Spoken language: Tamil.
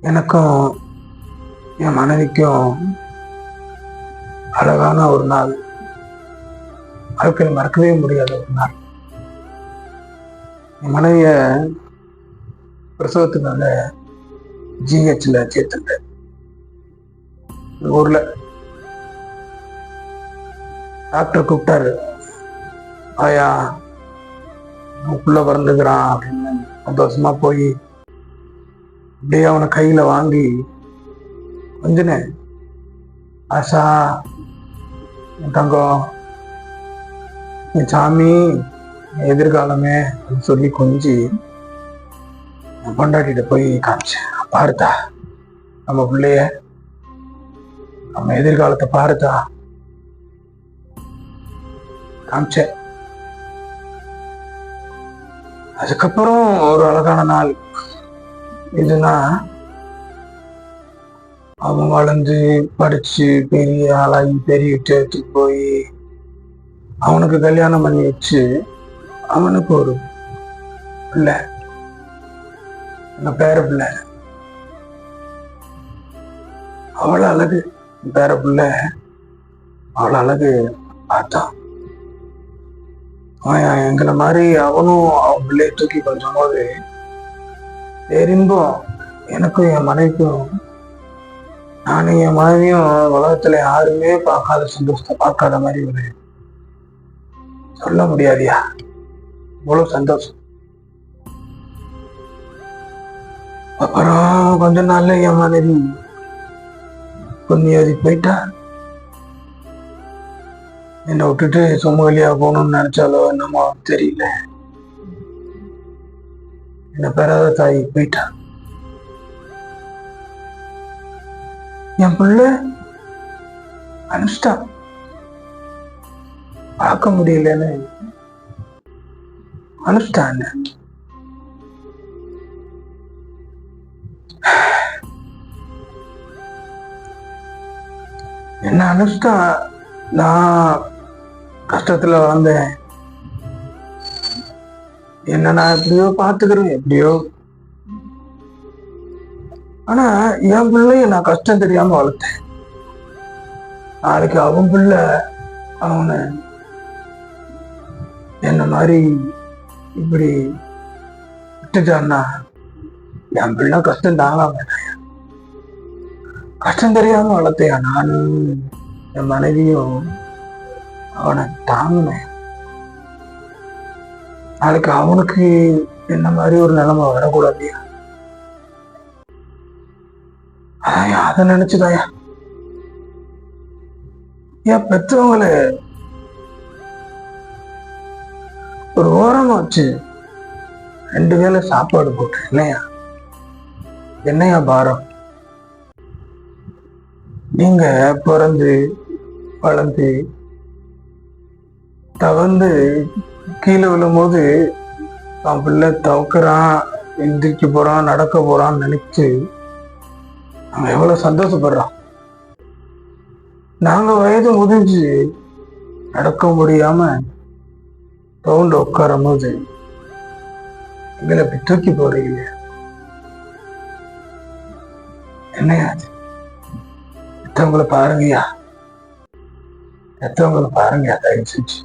எனக்கும் என் மனைவிக்கும் அழகான ஒரு நாள். வாழ்க்கையில் மறக்கவே முடியாத ஒரு நாள். என் மனைவிய பிரசவத்தினால ஜிஹெச்ல சேர்த்துட்டேன். இந்த ஊர்ல. டாக்டர் கூப்பிட்டாரு. ஆயா உள்ள பிறந்துக்கிறான் அப்படின்னு சந்தோஷமா போய் அப்படியே அவனை கையில வாங்கி கொஞ்சனே ஆஷா என் தங்கம் என் சாமி எதிர்காலமே அப்படின்னு சொல்லி கொஞ்சி என் போய் காமிச்சேன். பாருத்தா நம்ம பிள்ளைய நம்ம எதிர்காலத்தை பாருத்தா. காமிச்சேன். அதுக்கப்புறம் ஒரு அழகான நாள். இதுனா அவன் வளர்ந்து படிச்சு பெரிய ஆளாகி பெரிய இடத்துக்கு போய் அவனுக்கு கல்யாணம் பண்ணி வச்சு அவனுக்கு ஒரு பிள்ளை. எங்க பேர பிள்ளை. அவ்வளோ அழகு. பேர பிள்ளை அவ்வளோ அழகு பார்த்தான். எங்களை மாதிரி அவனும் அவன் பிள்ளைய தூக்கி கொஞ்சம் போது பேரின்பம் எனக்கும் என் மனைவிக்கும். நானும் என் மனைவியும் உலகத்துல யாருமே பார்க்காத சந்தோஷத்தை பார்க்காத மாதிரி ஒரு சொல்ல முடியாதியா? இவ்வளவு சந்தோஷம். அப்புறம் கொஞ்ச நாள்ல என் மனைவி பொன்னியாதி போயிட்டா. என்னை விட்டுட்டு சுமகலியா போகணும்னு நினைச்சாலோ என்னமோ தெரியல. என்ன பெறாத தாய் போயிட்டா. என் பிள்ளை அனுஷ்டா பார்க்க முடியலன்னு. அனுஷ்டான் என்ன அனுஷ்டா நான் கஷ்டத்துல வளர்ந்தேன். என்ன நான் எப்படியோ பாத்துக்கிறேன் எப்படியோ. ஆனா என் பிள்ளைய நான் கஷ்டம் தெரியாம வளர்த்தேன். நாளைக்கு அவன் பிள்ளை அவனை என்ன மாதிரி இப்படி விட்டுட்டான்னா என் பிள்ளை கஷ்டம் தாங்காம கஷ்டம் தெரியாம வளர்த்தையா நானும் என் மனைவியும் அவனை தாங்கினேன். நாளைக்கு அவனுக்கு என்ன மாதிரி ஒரு நிலைமை வரக்கூடாது அதாயா அதை நினைச்சுதாயா ஏன் பெற்றவங்களை ஒரு ஓரமா வச்சு ரெண்டு வேளை சாப்பாடு போட்டு இல்லையா என்னையா பாரம்? நீங்க பிறந்து வளர்ந்து தவந்து கீழே விழும்போது அவன் பிள்ளை தவக்குறான் எந்திரிக்க போறான் நடக்க போறான்னு நினைச்சு அவன் எவ்வளவு சந்தோஷப்படுறான். நாங்க வயது முதிஞ்சு நடக்க முடியாம தோண்டு உட்காரும் போது எங்களை இப்படி தூக்கி போறீங்க என்னையா அது? பாருங்கயா பாருங்கய்யா. பாருங்க தயவு செஞ்சு.